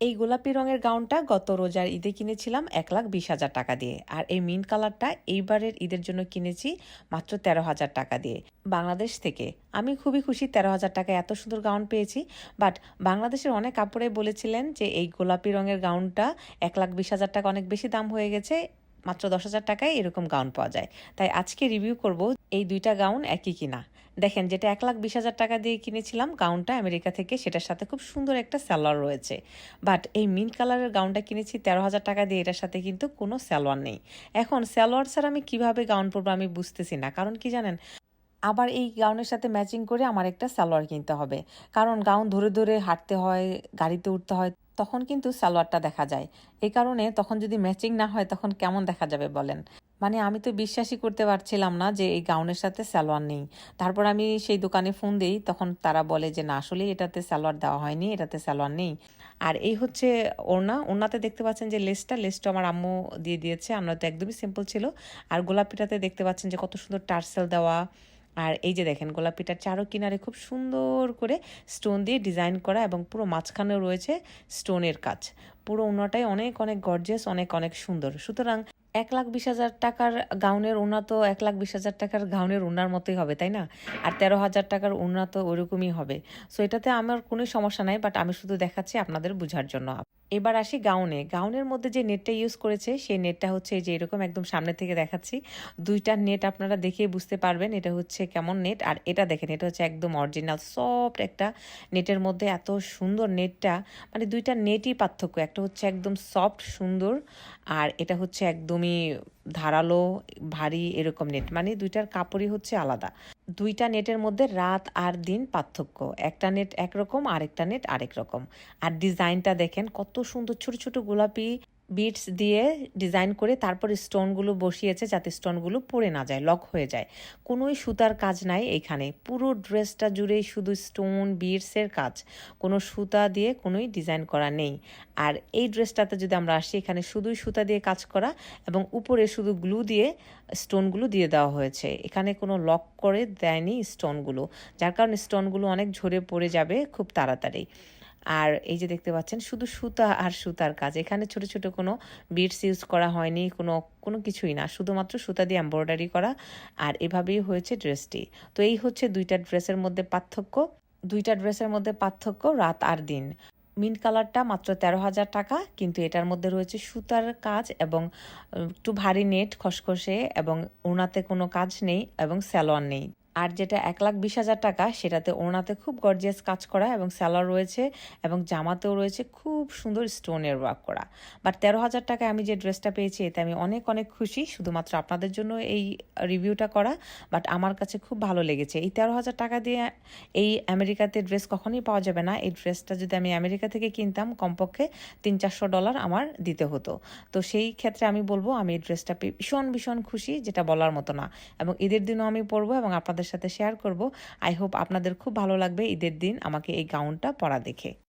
এই গোলাপি রঙের গাউনটা গত রোজার ঈদে কিনেছিলাম এক লাখ বিশ হাজার টাকা দিয়ে। আর এই মিন কালারটা এইবারের ঈদের জন্য কিনেছি মাত্র তেরো হাজার টাকা দিয়ে। বাংলাদেশ থেকে। আমি খুবই খুশি তেরো হাজার টাকায় এত সুন্দর গাউন পেয়েছি। বাট বাংলাদেশের অনেক কাপড়ে বলেছিলেন যে এই গোলাপি রঙের গাউনটা এক লাখ বিশ হাজার টাকা অনেক বেশি দাম হয়ে গেছে। মাত্র দশ হাজার টাকায় এরকম গাউন পাওয়া যায়। তাই আজকে রিভিউ করব এই দুইটা গাউন একই কিনা। দেখেন, যেটা এক লাখ বিশ হাজার টাকা দিয়ে কিনেছিলাম গাউনটা আমেরিকা থেকে, সেটার সাথে খুব সুন্দর একটা স্যালোয়ার রয়েছে। বাট এই মিন কালারের গাউনটা কিনেছি তেরো হাজার টাকা দিয়ে, এটার সাথে কিন্তু কোনো স্যালোয়ার নেই। এখন স্যালোয়ার ছাড়া আমি কীভাবে গাউন পরবো আমি বুঝতেছি না। কারণ কি জানেন আবার এই গাউনের সাথে ম্যাচিং করে আমার একটা সালোয়ার কিনতে হবে। কারণ গাউন ধরে ধরে হাঁটতে হয়, গাড়িতে উঠতে হয়, তখন কিন্তু সালোয়ারটা দেখা যায়। এই কারণে তখন যদি ম্যাচিং না হয়, তখন কেমন দেখা যাবে বলেন? মানে আমি তো বিশ্বাসই করতে পারছিলাম না যে এই গাউনের সাথে সালোয়ার নেই। তারপর আমি সেই দোকানে ফোন দিই, তখন তারা বলে যে, না আসলে এটাতে সালোয়ার দেওয়া হয়নি, এটাতে সালোয়ার নেই। আর এই হচ্ছে ওড়না। ওড়নাতে দেখতে পাচ্ছেন যে লেসটা লেসটা আমার আম্মু দিয়ে দিয়েছে। আমরা তো একদমই সিম্পল ছিল। আর গোলাপিটাতে দেখতে পাচ্ছেন যে কত সুন্দর টার্সেল দেওয়া। আর এই যে দেখেন গোলাপিটার চারো কিনারে খুব সুন্দর করে স্টোন দিয়ে ডিজাইন করা এবং পুরো মাঝখানেও রয়েছে স্টোনের কাজ। পুরো ওনাটাই অনেক অনেক গর্জেস অনেক অনেক সুন্দর। সুতরাং এক লাখ বিশ হাজার টাকার গাউনের ওনা তো এক লাখ বিশ হাজার টাকার গাউনের ওনার মতোই হবে, তাই না? আর তেরো হাজার টাকার ওনা তো ওরকমই হবে। সো এটাতে আমার কোনো সমস্যা নাই বাট আমি শুধু দেখাচ্ছি আপনাদের বোঝার জন্য। এবার আসি গাউনে। গাউনের মধ্যে যে নেটটা ইউজ করেছে, সেই নেটটা হচ্ছে যে এরকম একদম সামনে থেকে দেখাচ্ছি। দুইটা নেট আপনারা দেখেই বুঝতে পারবেন এটা হচ্ছে কেমন নেট। আর এটা দেখেন, এটা হচ্ছে একদম অরিজিনাল সফট একটা নেটের মধ্যে এত সুন্দর নেটটা। মানে দুইটা নেটই পার্থক্য, একটা হচ্ছে একদম সফট সুন্দর, আর এটা হচ্ছে একদমই ধারালো, ভারী এরকম নেট মানে দুইটার কাপড়ই হচ্ছে আলাদা। দুইটা নেটের মধ্যে রাত আর দিন পার্থক্য। একটা নেট একরকম, আরেকটা নেট আরেক রকম। আর ডিজাইনটা দেখেন, কত সুন্দর ছোট ছোট গোলাপি বিটস দিয়ে ডিজাইন করে তারপর স্টোনগুলো বসিয়েছে যাতে স্টোনগুলো পড়ে না যায়, লক হয়ে যায়। কোনোই সুতার কাজ নাই এখানে। পুরো ড্রেসটা জুড়েই শুধু স্টোন, বিটসের কাজ। কোনো সুতা দিয়ে কোনোই ডিজাইন করা নেই। আর এই ড্রেসটাতে যদি আমরা আসি, এখানে শুধুই সুতা দিয়ে কাজ করা এবং উপরে শুধু গ্লু দিয়ে স্টোনগুলো দিয়ে দেওয়া হয়েছে। এখানে কোনো লক করে দেয়নি স্টোনগুলো, যার কারণে স্টোনগুলো অনেক ঝরে পড়ে যাবে খুব তাড়াতাড়ি। আর এই যে দেখতে পাচ্ছেন, শুধু সুতা আর সুতার কাজ। এখানে ছোট ছোট কোনো বিটস ইউজ করা হয়নি, কোনো কোনো কিছুই না। শুধুমাত্র সুতা দিয়ে এম্ব্রয়ডারি করা আর এভাবেই হয়েছে ড্রেসটি তো এই হচ্ছে দুইটা ড্রেসের মধ্যে পার্থক্য। দুইটা ড্রেসের মধ্যে পার্থক্য রাত আর দিন। মিন্ট কালারটা মাত্র তেরো হাজার টাকা, কিন্তু এটার মধ্যে রয়েছে সুতার কাজ এবং একটু ভারী নেট খসখসে এবং ওনাতে কোনো কাজ নেই এবং স্যালোয়ার নেই। আর যেটা এক লাখ বিশ হাজার টাকা, সেটাতে ওনাতে খুব গর্জিয়াস কাজ করা এবং স্যালার রয়েছে এবং জামাতেও রয়েছে খুব সুন্দর স্টোনের ওয়ার্ক করা। বাট তেরো হাজার টাকায় আমি যে ড্রেসটা পেয়েছি, এতে আমি অনেক অনেক খুশি। শুধুমাত্র আপনাদের জন্য এই রিভিউটা করা বাট আমার কাছে খুব ভালো লেগেছে। এই তেরো হাজার টাকা দিয়ে এই আমেরিকাতে ড্রেস কখনোই পাওয়া যাবে না। এই ড্রেসটা যদি আমি আমেরিকা থেকে কিনতাম, কমপক্ষে তিন চারশো ডলার আমার দিতে হতো। তো সেই ক্ষেত্রে আমি বলব, আমি এই ড্রেসটা পেয়ে ভীষণ ভীষণ খুশি, যেটা বলার মতো না। এবং ঈদের দিনও আমি পরবো এবং সাথে শেয়ার করব। আই হোপ আপনাদের খুব ভালো লাগবে ঈদের দিন, আমাকে এই গাউনটা পরা দেখে।